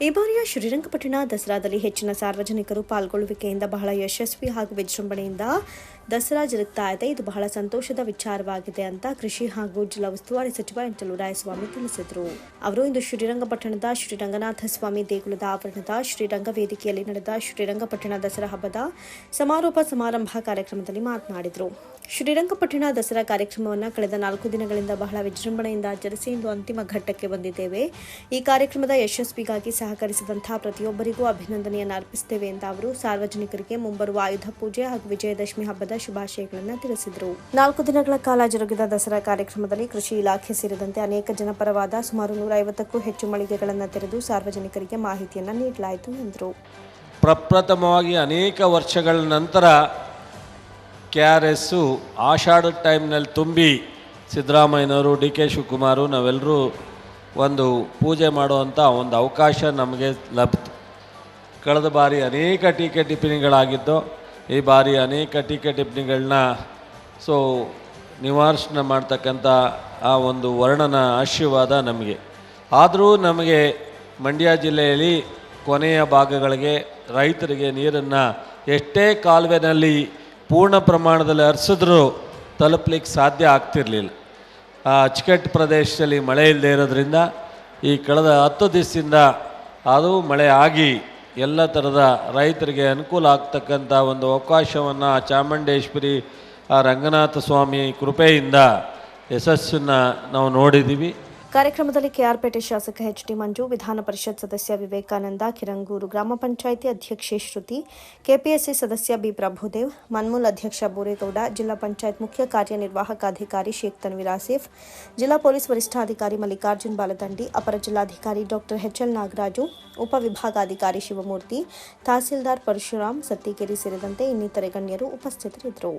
ಈ ಬಾರಿಯ ಶ್ರೀರಂಗಪಟ್ಟಣ ದಸರಾದಲ್ಲಿ ಹೆಚ್ಚಿನ ಸಾರ್ವಜನಿಕರು ಪಾಲ್ಗೊಳ್ಳುವಿಕೆಯಿಂದ ಬಹಳ ಯಶಸ್ವಿ ಹಾಗೂ ವಿಜೃಂಭಣೆಯಿಂದ ದಸರಾ ಜರುಗ್ತಾ ಇದೆ. ಇದು ಬಹಳ ಸಂತೋಷದ ವಿಚಾರವಾಗಿದೆ ಅಂತ ಕೃಷಿ ಹಾಗೂ ಜಿಲ್ಲಾ ಉಸ್ತುವಾರಿ ಸಚಿವ ಎಂಟಲು ರಾಯಸ್ವಾಮಿ ತಿಳಿಸಿದರು. ಅವರು ಇಂದು ಶ್ರೀರಂಗಪಟ್ಟಣದ ಶ್ರೀರಂಗನಾಥ ಸ್ವಾಮಿ ದೇಗುಲದ ಆವರಣದ ಶ್ರೀರಂಗ ವೇದಿಕೆಯಲ್ಲಿ ನಡೆದ ಶ್ರೀರಂಗಪಟ್ಟಣ ದಸರಾ ಹಬ್ಬದ ಸಮಾರೋಪ ಸಮಾರಂಭ ಕಾರ್ಯಕ್ರಮದಲ್ಲಿ ಮಾತನಾಡಿದರು. ಶ್ರೀರಂಗಪಟ್ಟಣ ದಸರಾ ಕಾರ್ಯಕ್ರಮವನ್ನು ಕಳೆದ ನಾಲ್ಕು ದಿನಗಳಿಂದ ಬಹಳ ವಿಜೃಂಭಣೆಯಿಂದ ಆಚರಿಸಿ ಇಂದು ಅಂತಿಮ ಘಟ್ಟಕ್ಕೆ ಬಂದಿದ್ದೇವೆ. ಈ ಕಾರ್ಯಕ್ರಮದ ಯಶಸ್ವಿಗಾಗಿ ಸಹಕರಿಸಿದಂತಹ ಪ್ರತಿಯೊಬ್ಬರಿಗೂ ಅಭಿನಂದನೆಯನ್ನು ಅರ್ಪಿಸುತ್ತೇವೆ ಅಂತ ಅವರು ಸಾರ್ವಜನಿಕರಿಗೆ ಮುಂಬರುವ ಆಯುಧ ಪೂಜೆ ಹಾಗೂ ವಿಜಯದಶಮಿ ಹಬ್ಬದ ಶುಭಾಶಯಗಳನ್ನು ತಿಳಿಸಿದರು. ನಾಲ್ಕು ದಿನಗಳ ಕಾಲ ಜರುಗಿದ ದಸರಾ ಕಾರ್ಯಕ್ರಮದಲ್ಲಿ ಕೃಷಿ ಇಲಾಖೆ ಸೇರಿದಂತೆ ಅನೇಕ ಜನಪರವಾದ ಸುಮಾರು ನೂರ ಐವತ್ತಕ್ಕೂ ಹೆಚ್ಚು ಮಳಿಗೆಗಳನ್ನು ತೆರೆದು ಸಾರ್ವಜನಿಕರಿಗೆ ಮಾಹಿತಿಯನ್ನು ನೀಡಲಾಯಿತು ಎಂದರು. ಪ್ರಪ್ರಥಮವಾಗಿ ಅನೇಕ ವರ್ಷಗಳ ನಂತರ ಕೆ ಆರ್ ಎಸ್ಸು ಆಷಾಢ ಟೈಮ್ನಲ್ಲಿ ತುಂಬಿ ಸಿದ್ದರಾಮಯ್ಯನವರು ಡಿ ಕೆ ಶಿವಕುಮಾರು ನಾವೆಲ್ಲರೂ ಒಂದು ಪೂಜೆ ಮಾಡುವಂಥ ಒಂದು ಅವಕಾಶ ನಮಗೆ ಲಭಿತು. ಕಳೆದ ಬಾರಿ ಅನೇಕ ಟೀಕೆ ಟಿಪ್ಪಣಿಗಳಾಗಿದ್ದು ಈ ಬಾರಿ ಅನೇಕ ಟೀಕೆ ಟಿಪ್ಪಣಿಗಳನ್ನ ಸೊ ನಿವಾರಣೆ ಮಾಡ್ತಕ್ಕಂಥ ಆ ಒಂದು ವರ್ಣನ ಆಶೀರ್ವಾದ ನಮಗೆ. ಆದರೂ ನಮಗೆ ಮಂಡ್ಯ ಜಿಲ್ಲೆಯಲ್ಲಿ ಕೊನೆಯ ಭಾಗಗಳಿಗೆ ರೈತರಿಗೆ ನೀರನ್ನು ಎಷ್ಟೇ ಕಾಲುವೆನಲ್ಲಿ ಪೂರ್ಣ ಪ್ರಮಾಣದಲ್ಲಿ ಹರಿಸಿದ್ರೂ ತಲುಪಲಿಕ್ಕೆ ಸಾಧ್ಯ ಆಗ್ತಿರಲಿಲ್ಲ. ಆ ಅಚ್ಚುಕಟ್ಟು ಪ್ರದೇಶದಲ್ಲಿ ಮಳೆ ಇಲ್ಲದೆ ಇರೋದ್ರಿಂದ ಈ ಕಳೆದ ಹತ್ತು ದಿವಸದಿಂದ ಅದು ಮಳೆ ಆಗಿ ಎಲ್ಲ ಥರದ ರೈತರಿಗೆ ಅನುಕೂಲ ಆಗ್ತಕ್ಕಂಥ ಒಂದು ಅವಕಾಶವನ್ನು ಚಾಮುಂಡೇಶ್ವರಿ ರಂಗನಾಥ ಸ್ವಾಮಿ ಕೃಪೆಯಿಂದ ಯಶಸ್ಸನ್ನು ನಾವು ನೋಡಿದ್ದೀವಿ ಕಾರ್ಯಕ್ರಮದಲ್ಲಿ ಕೆಆರ್ಪೇಟೆ ಶಾಸಕ ಎಚ್ ಡಿ ಮಂಜು ವಿಧಾನ ಪರಿಷತ್ ಸದಸ್ಯ ವಿವೇಕಾನಂದ ಕಿರಂಗೂರು ಗ್ರಾಮ ಪಂಚಾಯಿತಿ ಅಧ್ಯಕ್ಷೆ ಶ್ರುತಿ ಕೆಪಿಎಸ್ಸಿ ಸದಸ್ಯ ಬಿ ಪ್ರಭುದೇವ್ ಮನ್ಮೂಲ್ ಅಧ್ಯಕ್ಷ ಬೋರೇಗೌಡ ಜಿಲ್ಲಾ ಪಂಚಾಯತ್ ಮುಖ್ಯ ಕಾರ್ಯನಿರ್ವಾಹಕ ಅಧಿಕಾರಿ ಶೇಖ್ ತನ್ವೀರ್ ಆಸಿಫ್ ಜಿಲ್ಲಾ ಪೊಲೀಸ್ ವರಿಷ್ಠಾಧಿಕಾರಿ ಮಲ್ಲಿಕಾರ್ಜುನ್ ಬಾಲದಂಡಿ ಅಪರ ಜಿಲ್ಲಾಧಿಕಾರಿ ಡಾಕ್ಟರ್ ಎಚ್ಎಲ್ ನಾಗರಾಜು ಉಪವಿಭಾಗಾಧಿಕಾರಿ ಶಿವಮೂರ್ತಿ ತಹಸೀಲ್ದಾರ್ ಪರಶುರಾಮ್ ಸತ್ತಿಗೇರಿ ಸೇರಿದಂತೆ ಇನ್ನಿತರೆ ಗಣ್ಯರು ಉಪಸ್ಥಿತರಿದ್ದರು